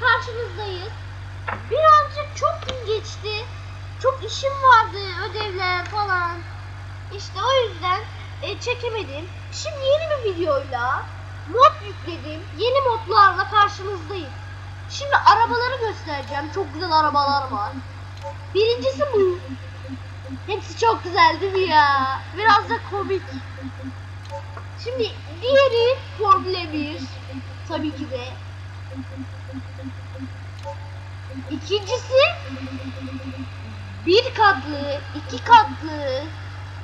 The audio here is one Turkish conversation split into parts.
karşınızdayız. Birazcık çok gün geçti. Çok işim vardı, ödevler falan. İşte o yüzden e, çekemedim. Şimdi yeni bir videoyla mod yükledim. Yeni modlarla karşınızdayım. Şimdi arabaları göstereceğim. Çok güzel arabalar var. Birincisi bu. Hepsi çok güzel değil mi ya? Biraz da komik. Şimdi diğeri Formula 1. Tabii ki de. İkincisi bir katlı, iki katlı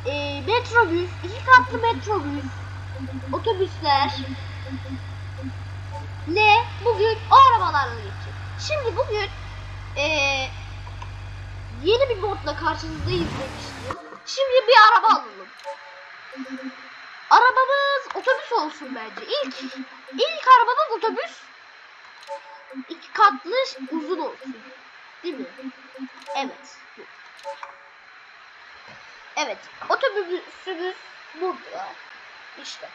e, metrobüs, iki katlı metrobüs, otobüsler. Ne? Bugün o arabalarla geçecek. Şimdi bugün e, yeni bir modla karşınızdayız demiştim. Şimdi bir araba alalım. Arabamız otobüs olsun bence. İlk ilk arabamız otobüs. İki katlı uzun olsun. Değil mi? Evet. Evet. Otobüsümüz burada. İşte.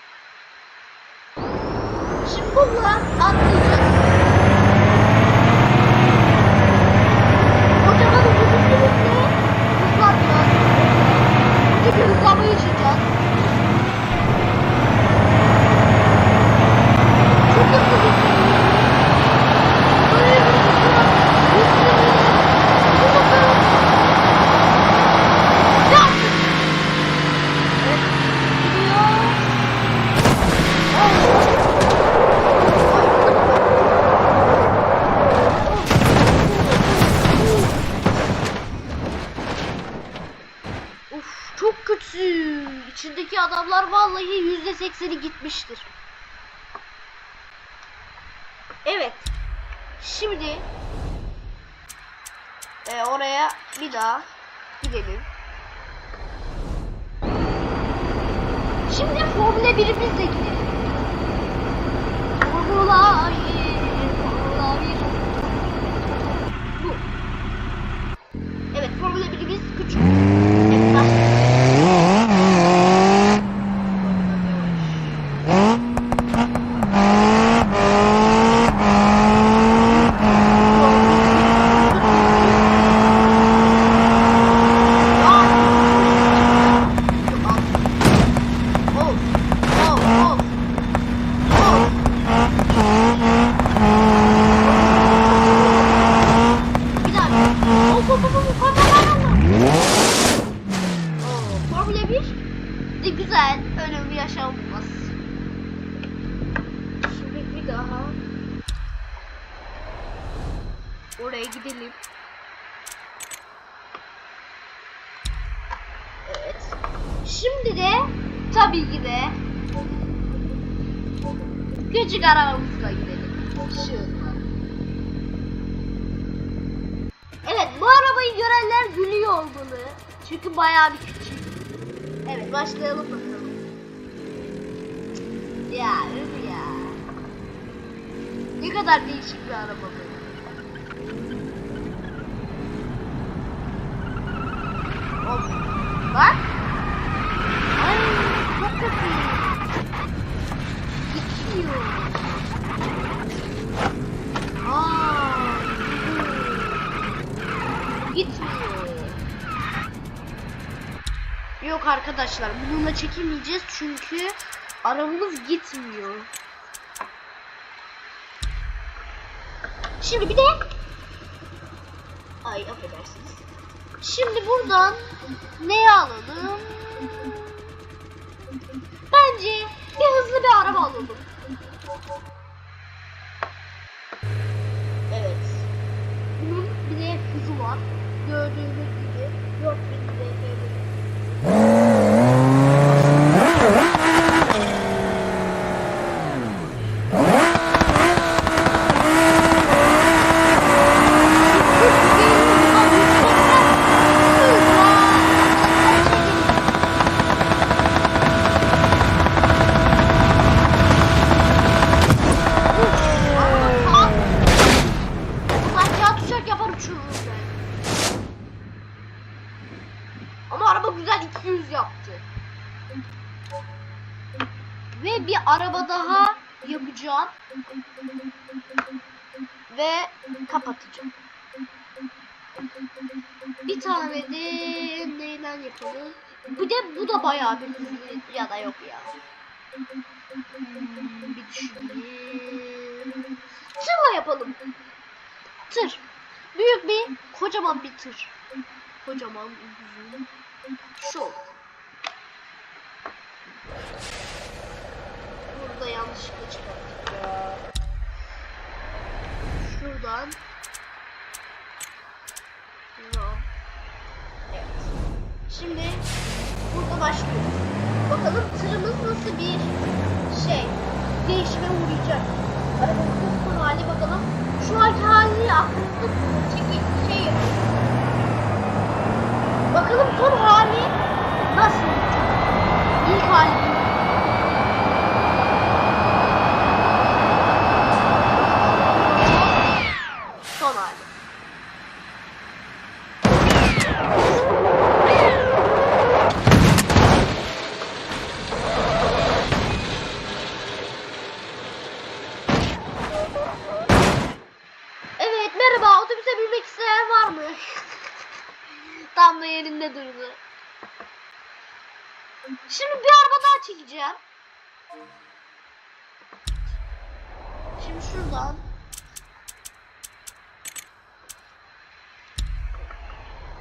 Şimdi bununla atlayacağız. %80'i gitmiştir. Evet. Şimdi e, oraya bir daha gidelim. Şimdi Formula 1'imizle gidelim. Formula 1 Şimdi de tabii ki de küçük arabamızla gidelim. Şuradan. Evet bu arabayı görenler gülüyor olmalı. Çünkü bayağı bir küçük. Evet başlayalım bakalım. Ya öf ya. Ne kadar değişik bir araba bu. Of. Bak. Arkadaşlar bununla çekemeyeceğiz çünkü arabamız gitmiyor. Şimdi bir de Ay affedersiniz. Şimdi buradan neyi alalım? Bence bir hızlı bir araba alalım. Evet. Bunun bir de hızı var. Gördüğünüz Ve bir kapatacağım. Bir tane de neyden yapalım? Bir de bu da bayağı bir ya da yok ya. Hmm, bir düşüneyim. Tırla yapalım. Tır. Büyük bir, kocaman bir tır. Kocaman, uzun. Şu. Burada yanlışlıkla çıkarttık ya. Şuradan. Tamam. Evet. Şimdi burada başlıyoruz. Bakalım tırımız nasıl bir şey değişime uğrayacak. Arabamızın son hali bakalım. Şu anki hali aklınızda tutun. Çekil şey yapın. Bakalım son hali nasıl olacak? İlk hali. Son hali. Evet merhaba otobüse binmek isteyen var mı? Tam da yerinde durdu. Şimdi bir araba daha çekeceğim. Şimdi şuradan.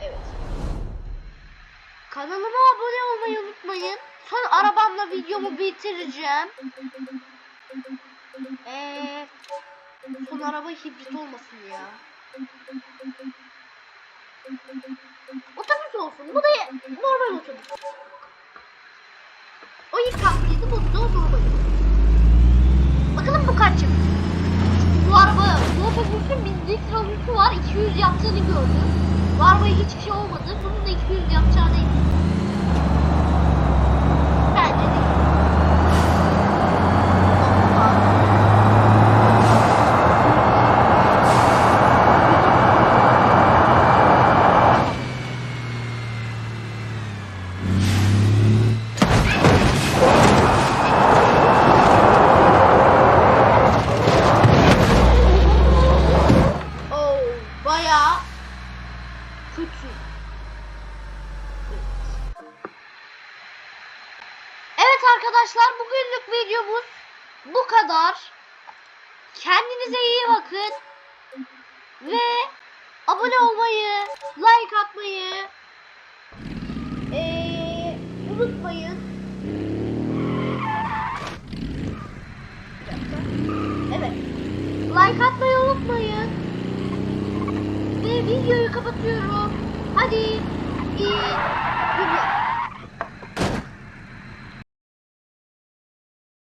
Evet. Kanalıma abone olmayı unutmayın. Son arabamla videomu bitireceğim. Eee son araba hibrit olmasın ya. Otobüs olsun. Bu da normal otobüs. O ilk katlıydı, bu da normal. Bakalım bu kaç yapıyor. Bu araba, bu otobüsün 1000 litre var. 200 yaptığını gördüm. Bu arabaya hiçbir şey olmadı. Bunun da 200 yapacağını eminim. Bence değil. Oh, bayağı kötü. Evet arkadaşlar bugünlük videomuz bu kadar. Kendinize iyi bakın. Ve abone olmayı, like atmayı eee, unutmayın.